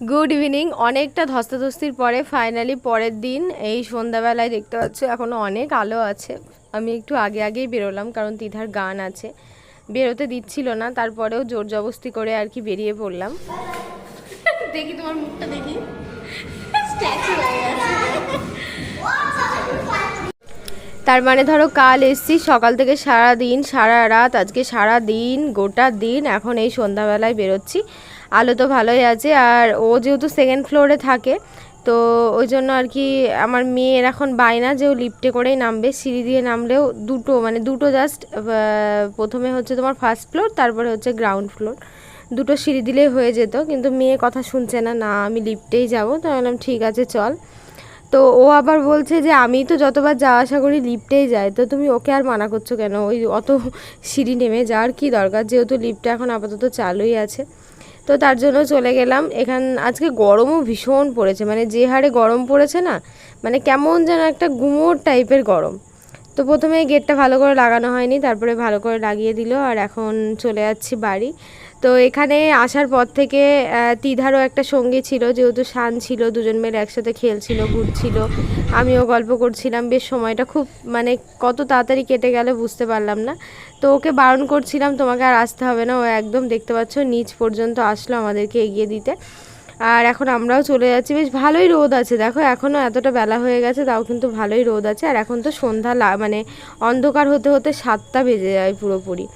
Good evening অনেকটা ধস্তাধস্তির পরে finally পরের দিন এই সন্ধ্যাবেলায় দেখতে পাচ্ছ এখনও অনেক আলো আছে। আমি একটু আগে আগেই বেরোলাম কারণ তিধার গান আছে। বেরোতে দিচ্ছিল না তারপরেও জোর জবস্তি করে আর কি বেরিয়ে পড়লাম। দেখি তোমার মুখটা দেখি। তার মানে ধরো কাল এসছি সকাল থেকে সারা দিন সারা রাত আজকে সারা দিন গোটা দিন এখন এই সন্ধ্যাবেলায় বেরোচ্ছি। আলো তো ভালোই আছে, আর ও যেহেতু সেকেন্ড ফ্লোরে থাকে, তো ওই জন্য আর কি আমার মেয়ের এখন বায়না যে ও লিফটে করেই নামবে, সিঁড়ি দিয়ে নামলেও দুটো মানে দুটো জাস্ট প্রথমে হচ্ছে তোমার ফার্স্ট ফ্লোর তারপরে হচ্ছে গ্রাউন্ড ফ্লোর দুটো সিঁড়ি দিলেই হয়ে যেত, কিন্তু মেয়ে কথা শুনছে না না, আমি লিফটেই যাব। তো বললাম, ঠিক আছে, চল। তো ও আবার বলছে যে, আমি তো যতবার যাওয়া আসা করি লিফটেই যাই, তো তুমি ওকে আর মানা করছ কেন? ওই অত সিঁড়ি নেমে যাওয়ার কি দরকার? যেহেতু লিফটটা এখন আপাতত চালুই আছে। তো তার জন্য চলে গেলাম। এখান, আজকে গরমও ভীষণ পড়েছে মানে যে হারে গরম পড়েছে না মানে কেমন যেন একটা গুমোর টাইপের গরম। তো প্রথমে গেটটা ভালো করে লাগানো হয়নি, তারপরে ভালো করে লাগিয়ে দিল, আর এখন চলে যাচ্ছি বাড়ি। তো এখানে আসার পর থেকে তিধারও একটা সঙ্গী ছিল, যেহেতু শান ছিল, দুজন মিলে একসাথে খেলছিল, ঘুরছিল, আমিও গল্প করছিলাম, বেশ সময়টা খুব মানে কত তাড়াতাড়ি কেটে গেল বুঝতে পারলাম না। তো ওকে বারণ করছিলাম, তোমাকে আর আসতে হবে না, ও একদম দেখতে পাচ্ছ, নিচ পর্যন্ত আসলো আমাদেরকে এগিয়ে দিতে। আর এখন আমরাও চলে যাচ্ছি, বেশ ভালোই রোদ আছে, দেখো এখনও এতটা বেলা হয়ে গেছে, তাও কিন্তু ভালোই রোদ আছে। আর এখন তো সন্ধ্যা মানে অন্ধকার হতে হতে সাতটা বেজে যায় পুরোপুরি।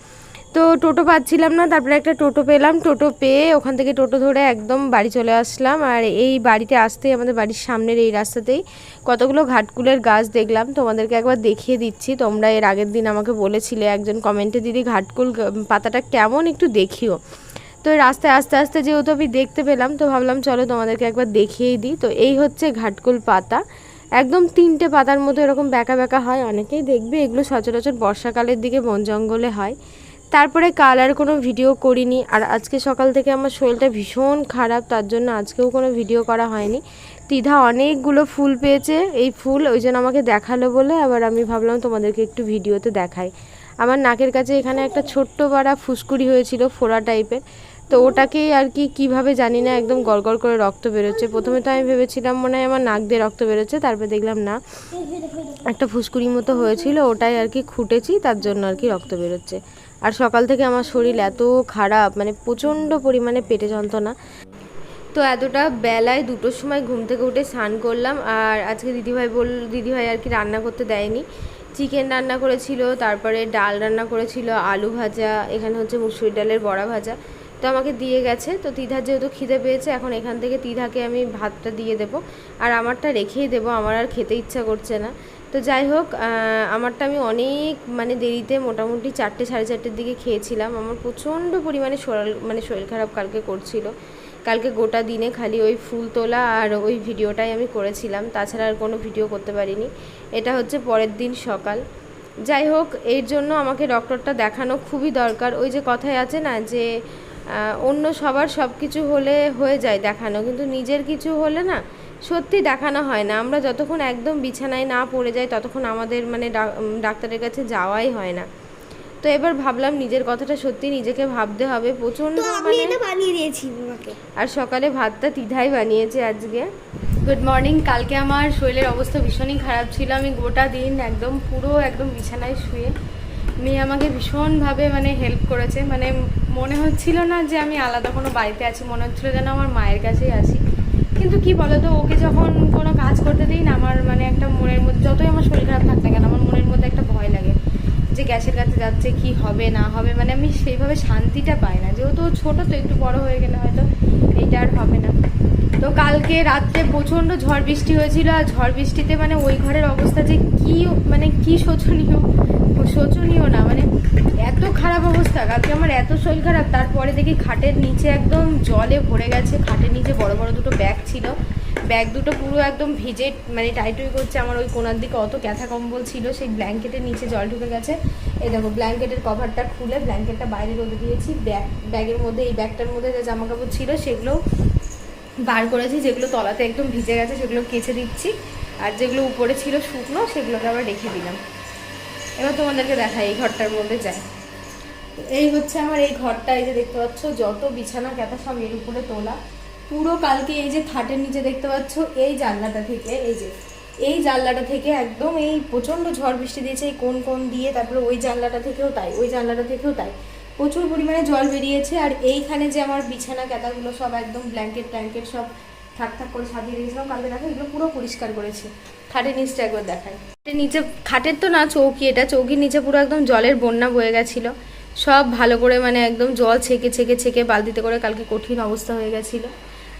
তো টোটো পাচ্ছিলাম না, তারপরে একটা টোটো পেলাম। টোটো পেয়ে ওখান থেকে টোটো ধরে একদম বাড়ি চলে আসলাম। আর এই বাড়িতে আসতেই আমাদের বাড়ির সামনের এই রাস্তাতেই কতগুলো ঘাটকুলের গাছ দেখলাম। তোমাদেরকে একবার দেখিয়ে দিচ্ছি। তোমরা এর আগের দিন আমাকে বলেছিলে একজন কমেন্টে, দিদি, ঘাটকুল পাতাটা কেমন একটু দেখিও। তো রাস্তায় আস্তে আস্তে যেহেতু আমি দেখতে পেলাম, তো ভাবলাম চলো তোমাদেরকে একবার দেখিয়েই দিই। তো এই হচ্ছে ঘাটকুল পাতা। একদম তিনটে পাতার মতো এরকম ব্যাকা ব্যাকা হয়। অনেকেই দেখবে এগুলো সচরাচর বর্ষাকালের দিকে বন জঙ্গলে হয়। তারপরে কাল আর কোনো ভিডিও করিনি। আর আজকে সকাল থেকে আমার শরীরটা ভীষণ খারাপ, তার জন্য আজকেও কোনো ভিডিও করা হয়নি। তিধা অনেকগুলো ফুল পেয়েছে, এই ফুল ওই জন্য আমাকে দেখাল বলে আবার আমি ভাবলাম তোমাদেরকে একটু ভিডিওতে দেখাই। আমার নাকের কাছে এখানে একটা ছোট্ট বাড়া ফুসকুড়ি হয়েছিল, ফোড়া টাইপের তো ওটাকেই আর কি কীভাবে জানি না, একদম গড়গড় করে রক্ত বেরোচ্ছে। প্রথমে তো আমি ভেবেছিলাম মনে হয় আমার নাক দিয়ে রক্ত বেরোচ্ছে, তারপরে দেখলাম না। একটা ফুসকুড়ি মতো হয়েছিল, ওটাই আর কি খুঁটেছি, তার জন্য আর কি রক্ত বেরোচ্ছে। আর সকাল থেকে আমার শরীর এত খারাপ মানে প্রচণ্ড পরিমাণে পেটে যন্ত্রণা। তো এতটা বেলায় দুটোর সময় ঘুম থেকে উঠে স্নান করলাম, আর আজকে দিদিভাই বল, দিদিভাই আর কি রান্না করতে দেয়নি। চিকেন রান্না করেছিল, তারপরে ডাল রান্না করেছিল, আলু ভাজা, এখানে হচ্ছে মুসুরি ডালের বড়া ভাজা। তো আমাকে দিয়ে গেছে। তো তিধার যেহেতু খিদে পেয়েছে, এখন এখান থেকে তিধাকে আমি ভাতটা দিয়ে দেবো। আর আমারটা রেখেই দেবো, আমার আর খেতে ইচ্ছা করছে না। তো যাই হোক আমারটা আমি অনেক মানে দেরিতে মোটামুটি চারটে, সাড়ে চারটের দিকে খেয়েছিলাম। আমার প্রচণ্ড পরিমাণে শরীর মানে শরীর খারাপ কালকে করছিল। কালকে গোটা দিনে খালি ওই ফুল তোলা আর ওই ভিডিওটাই আমি করেছিলাম। তাছাড়া আর কোনো ভিডিও করতে পারিনি। এটা হচ্ছে পরের দিন সকাল। যাই হোক, এর জন্য আমাকে ডক্টরটা দেখানো খুবই দরকার। ওই যে কথায় আছে না যে অন্য সবার সব কিছু হলে হয়ে যায় দেখানো কিন্তু নিজের কিছু হলে না সত্যি দেখানো হয় না। আমরা যতক্ষণ একদম বিছানায় না পড়ে যাই ততক্ষণ আমাদের মানে ডাক্তারের কাছে যাওয়াই হয় না। তো এবার ভাবলাম নিজের কথাটা সত্যি নিজেকে ভাবতে হবে। প্রচণ্ড মানে বানিয়ে দিয়েছি আর সকালে ভাতটা তিধাই বানিয়েছে আজকে। গুড মর্নিং কালকে আমার শরীরের অবস্থা ভীষণই খারাপ ছিল। আমি গোটা দিন একদম পুরো একদম বিছানায় শুয়ে মেয়ে আমাকে ভীষণভাবে মানে হেল্প করেছে। মানে মনে হচ্ছিল না যে আমি আলাদা কোনো বাড়িতে আছি, মনে হচ্ছিল যেন আমার মায়ের কাছেই আছি। কিন্তু কি বলতো, ওকে যখন কোনো কাজ করতে দিই না, আমার মানে একটা মনের মধ্যে, যতই আমার শরীর খারাপ থাকতে কেন, আমার মনের মধ্যে একটা ভয় লাগে যে গ্যাসের কাছে যাচ্ছে কি হবে, না হবে। মানে আমি সেইভাবে শান্তিটা পাই না। যেহেতু ছোটো, তো একটু বড় হয়ে গেলে হয়তো এইটা আর হবে না। তো কালকে রাত্রে প্রচণ্ড ঝড় বৃষ্টি হয়েছিল, আর ঝড় বৃষ্টিতে মানে ওই ঘরের অবস্থা যে কি মানে কি শোচনীয়। শোচনীয় না মানে এত খারাপ অবস্থা। কালকে আমার এত শরীর খারাপ, তারপরে দেখি খাটের নিচে একদম জলে ভরে গেছে, খাটের নিচে বড় বড় দুটো ব্যাগ ছিল। ব্যাগ দুটো পুরো একদম ভিজে মানে টাইটুই করছে আমার ওই কোনার দিকে, অত ক্যাথা কম্বল ছিল, সেই ব্ল্যাঙ্কেটের নিচে জল ঢুকে গেছে। এই দেখো, ব্ল্যাঙ্কেটের কভারটা খুলে ব্ল্যাঙ্কেটটা বাইরে রোদে দিয়েছি, ব্যাগ, ব্যাগের মধ্যে, এই ব্যাগটার মধ্যে যে জামা কাপড় ছিল সেগুলো বার করেছি, যেগুলো তলাতে একদম ভিজে গেছে, সেগুলো কেচে দিচ্ছি। আর যেগুলো উপরে ছিল শুকনো, সেগুলোকে আবার রেখে দিলাম। এবার তোমাদেরকে দেখাই, এই ঘরটার মধ্যে যায় এই হচ্ছে আমার এই ঘরটা, এই যে দেখতে পাচ্ছ, যত বিছানা ক্যাথা সব এর উপরে তোলা। পুরো কালকে এই যে খাটের নিচে দেখতে পাচ্ছ, এই জানলাটা থেকে, এই যে, এই জানলাটা থেকে একদম এই প্রচণ্ড ঝড় বৃষ্টি দিয়েছে, এই কোন কোন দিয়ে, তারপরে ওই জানলাটা থেকেও তাই, ওই জানলাটা থেকেও তাই। প্রচুর পরিমাণে জল বেরিয়েছে, আর এইখানে যে আমার বিছানা ক্যাতাগুলো সব একদম ব্ল্যাঙ্কেট ট্যাঙ্কেট সব থাক থাক করে সাজিয়ে রেখেছিলাম, কালকে দেখো এগুলো পুরো পরিষ্কার করেছে। খাটের নিচটা একবার দেখায় খাটের নিচে, খাটের তো না, চৌকি এটা। চৌকির নিচে পুরো একদম জলের বন্যা বয়ে গেছিল। সব ভালো করে মানে একদম জল ছেঁকে ছেঁকে ছেঁকে বালতিতে করে কালকে কঠিন অবস্থা হয়ে গেছিল।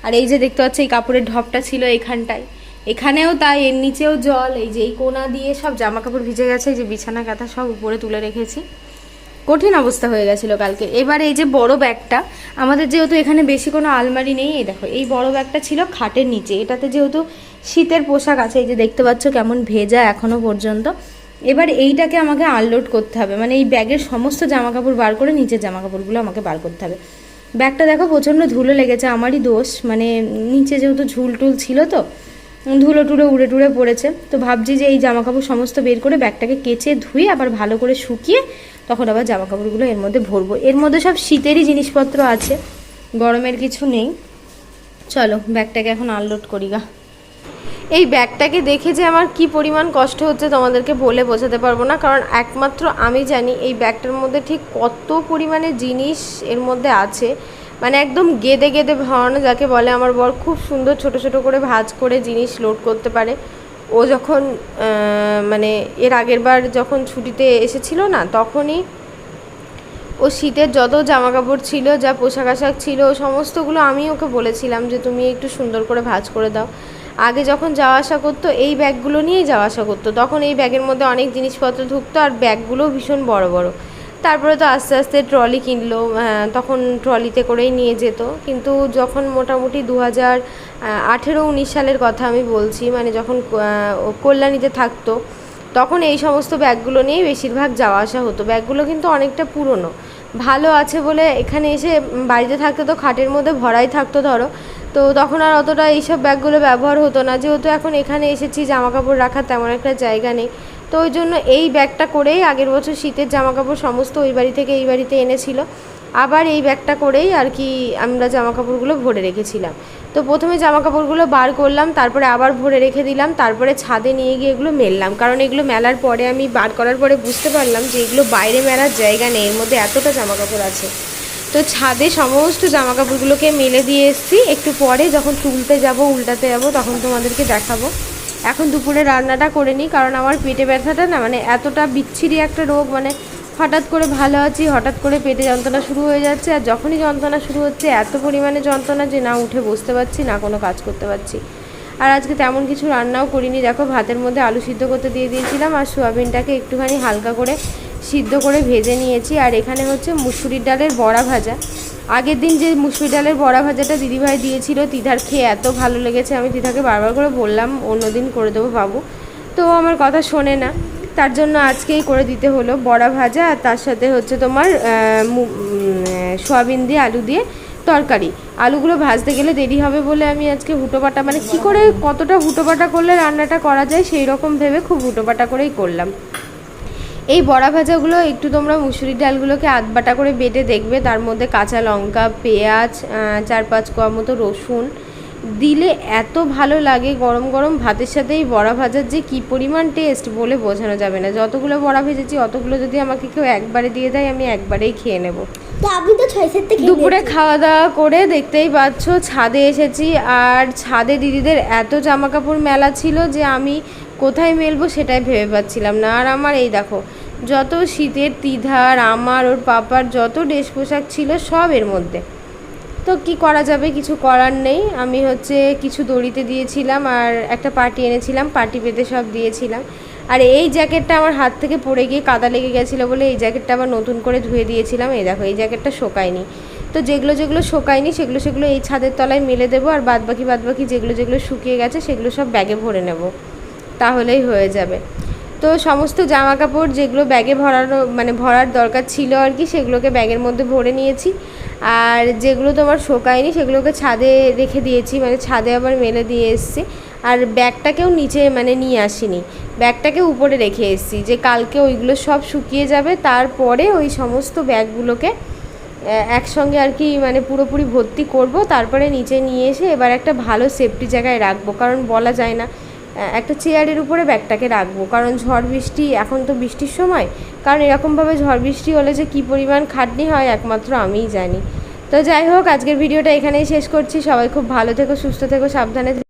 আর এই যে দেখতে পাচ্ছি, এই কাপড়ের ঢপটা ছিল এখানটায়। এখানেও তাই, এর নিচেও জল। এই যে এই কোনা দিয়ে সব জামা কাপড় ভিজে গেছে, এই যে বিছানা কাঁথা সব উপরে তুলে রেখেছি। কঠিন অবস্থা হয়ে গেছিল কালকে। এবার এই যে বড় ব্যাগটা, আমাদের যেহেতু এখানে বেশি কোনো আলমারি নেই, এই দেখো, এই বড় ব্যাগটা ছিল খাটের নিচে। এটাতে যেহেতু শীতের পোশাক আছে, এই যে দেখতে পাচ্ছ কেমন ভেজা এখনও পর্যন্ত। এবার এইটাকে আমাকে আনলোড করতে হবে মানে এই ব্যাগের সমস্ত জামা কাপড় বার করে নিচের জামা কাপড়গুলো আমাকে বার করতে হবে। ব্যাগটা দেখো প্রচণ্ড ধুলো লেগেছে, আমারই দোষ মানে নিচে যেহেতু ঝুল টুল ছিল তো ধুলো টুলো উড়ে টুড়ে পড়েছে। তো ভাবছি যে এই জামা কাপড় সমস্ত বের করে ব্যাগটাকে কেচে ধুয়ে আবার ভালো করে শুকিয়ে তখন আবার জামা কাপড়গুলো এর মধ্যে ভরবো। এর মধ্যে সব শীতেরই জিনিসপত্র আছে, গরমের কিছু নেই। চলো, ব্যাগটাকে এখন আনলোড করি গা। এই ব্যাগটাকে দেখে যে আমার কি পরিমাণ কষ্ট হচ্ছে তোমাদেরকে বলে বোঝাতে পারব না, কারণ একমাত্র আমি জানি এই ব্যাগটার মধ্যে ঠিক কত পরিমাণে জিনিস এর মধ্যে আছে। মানে একদম গেদে গেদে ভরানো, যাকে বলে আমার বর খুব সুন্দর ছোট ছোট করে ভাজ করে জিনিস লোড করতে পারে। ও যখন মানে এর আগের বার যখন ছুটিতে এসেছিল না, তখনই ও শীতের যত জামা কাপড় ছিল, যা পোশাক আশাক ছিল, সমস্তগুলো আমি ওকে বলেছিলাম যে তুমি একটু সুন্দর করে ভাঁজ করে দাও। আগে যখন যাওয়া আসা করতো, এই ব্যাগগুলো নিয়েই যাওয়া আসা করতো। তখন এই ব্যাগের মধ্যে অনেক জিনিসপত্র ঢুকতো, আর ব্যাগগুলোও ভীষণ বড় বড়। তারপরে তো আস্তে আস্তে ট্রলি কিনলো তখন ট্রলিতে করেই নিয়ে যেত। কিন্তু যখন মোটামুটি দু হাজার আঠেরো, উনিশ সালের কথা আমি বলছি মানে যখন কল্যাণীতে থাকতো, তখন এই সমস্ত ব্যাগগুলো নিয়েই বেশিরভাগ যাওয়া আসা হতো। ব্যাগগুলো কিন্তু অনেকটা পুরনো। ভালো আছে বলে এখানে এসে বাড়িতে থাকতে তো, খাটের মধ্যে ভরাই থাকতো ধরো। তো তখন আর অতটা এইসব ব্যাগগুলো ব্যবহার হতো না। যেহেতু এখন এখানে এসেছি জামা কাপড় রাখার তেমন একটা জায়গা নেই। তো ওই জন্য এই ব্যাগটা করেই আগের বছর শীতের জামা কাপড় সমস্ত ওই বাড়ি থেকে এই বাড়িতে এনেছিল। আবার এই ব্যাগটা করেই আর কি আমরা জামা কাপড়গুলো ভরে রেখেছিলাম। তো প্রথমে জামা কাপড়গুলো বার করলাম, তারপরে আবার ভরে রেখে দিলাম, তারপরে ছাদে নিয়ে গিয়ে এগুলো মেললাম। কারণ এগুলো মেলার পরে আমি বার করার পরে বুঝতে পারলাম যে এগুলো বাইরে মেলার জায়গা নেই, এর মধ্যে এতটা জামা কাপড় আছে। তো ছাদে সমস্ত জামা কাপড়গুলোকে মেলে দিয়ে এসেছি। একটু পরে যখন তুলতে যাব, উল্টাতে যাব, তখন তোমাদেরকে দেখাবো। এখন দুপুরে রান্নাটা করে নিই, কারণ আমার পেটে ব্যথাটা না মানে এতটা বিচ্ছিরি একটা রোগ মানে হঠাৎ করে ভালো আছি, হঠাৎ করে পেটে যন্ত্রণা শুরু হয়ে যাচ্ছে, আর যখনই যন্ত্রণা শুরু হচ্ছে, এত পরিমাণে যন্ত্রণা যে না উঠে বসতে পারছি, না কোনো কাজ করতে পারছি। আর আজকে তেমন কিছু রান্নাও করিনি, দেখো ভাতের মধ্যে আলু সিদ্ধ করতে দিয়ে দিয়েছিলাম, আর সোয়াবিনটাকে একটুখানি হালকা করে সিদ্ধ করে ভেজে নিয়েছি, আর এখানে হচ্ছে মুসুরির ডালের বড়া ভাজা। আগের দিন যে মুসুরি ডালের বড়া ভাজাটা দিদিভাই দিয়েছিল তিধার খেয়ে এত ভালো লেগেছে, আমি তিধাকে বারবার করে বললাম, অন্যদিন করে দেবো বাবু। তো আমার কথা শোনে না। তার জন্য আজকেই করে দিতে হলো বড়া ভাজা আর তার সাথে হচ্ছে তোমার সয়াবিন দিয়ে আলু দিয়ে তরকারি। আলুগুলো ভাজতে গেলে দেরি হবে বলে আমি আজকে হুটোপাটা মানে কি করে কতটা হুটোপাটা করলে রান্নাটা করা যায় সেই রকম ভেবে খুব হুটোপাটা করেই করলাম। এই বড়া ভাজাগুলো একটু তোমরা মুসুরির ডালগুলোকে আধবাটা করে বেটে দেখবে। তার মধ্যে কাঁচা লঙ্কা পেঁয়াজ চার পাঁচ কোয়া মতো রসুন। দিলে এত ভালো লাগে গরম গরম ভাতের সাথে এই বড়া ভাজার যে কী পরিমাণ টেস্ট বলে বোঝানো যাবে না। যতগুলো বড়া ভেজেছি অতগুলো যদি আমাকে কেউ একবারে দিয়ে দেয় আমি একবারেই খেয়ে নেব। দুপুরে খাওয়া দাওয়া করে দেখতেই পাচ্ছ ছাদে এসেছি। আর ছাদে দিদিদের এত জামা কাপড় মেলা ছিল যে আমি কোথায় মেলবো সেটাই ভেবে পাচ্ছিলাম না। আর আমার এই দেখো যত শীতের তিধার আমার ওর পাপার যত ড্রেস পোশাক ছিল সব এর মধ্যে। তো কি করা যাবে? কিছু করার নেই। আমি হচ্ছে কিছু দড়িতে দিয়েছিলাম আর একটা পার্টি এনেছিলাম পার্টি পেতে সব দিয়েছিলাম। আর এই জ্যাকেটটা আমার হাত থেকে পড়ে গিয়ে কাদা লেগে গেছিল বলে এই জ্যাকেটটা আবার নতুন করে ধুয়ে দিয়েছিলাম। এই দেখো, এই জ্যাকেটটা শোকায়নি। তো যেগুলো যেগুলো শোকায়নি, সেগুলো সেগুলো এই ছাদের তলায় মেলে দেবো আর বাদবাকি বাদবাকি যেগুলো যেগুলো শুকিয়ে গেছে, সেগুলো সব ব্যাগে ভরে নেব। তাহলেই হয়ে যাবে। তো সমস্ত জামা কাপড় যেগুলো ব্যাগে ভরানো মানে ভরার দরকার ছিল আর কি, সেগুলোকে ব্যাগের মধ্যে ভরে নিয়েছি। আর যেগুলো তোমার শোকায়নি, সেগুলোকে ছাদে রেখে দিয়েছি মানে ছাদে আবার মেলে দিয়ে এসেছি। আর ব্যাগটাকেও নিচে মানে নিয়ে আসিনি। ব্যাগটাকে উপরে রেখে এসেছি, যে কালকে ওইগুলো সব শুকিয়ে যাবে, তারপরে ওই সমস্ত ব্যাগগুলোকে একসঙ্গে আর কি মানে পুরোপুরি ভর্তি করব। তারপরে নিচে নিয়ে এসে এবার একটা ভালো সেফটি জায়গায় রাখব, কারণ বলা যায় না একটা চেয়ারের উপরে ব্যাগটাকে রাখব। কারণ ঝড় বৃষ্টি, এখন তো বৃষ্টির সময়। কারণ এরকমভাবে ঝড় বৃষ্টি হলে যে কী পরিমাণ খাটনি হয়, একমাত্র আমিই জানি। তো যাই হোক, আজকের ভিডিওটা এখানেই শেষ করছি। সবাই খুব ভালো থেকো, সুস্থ থেকো, সাবধানে।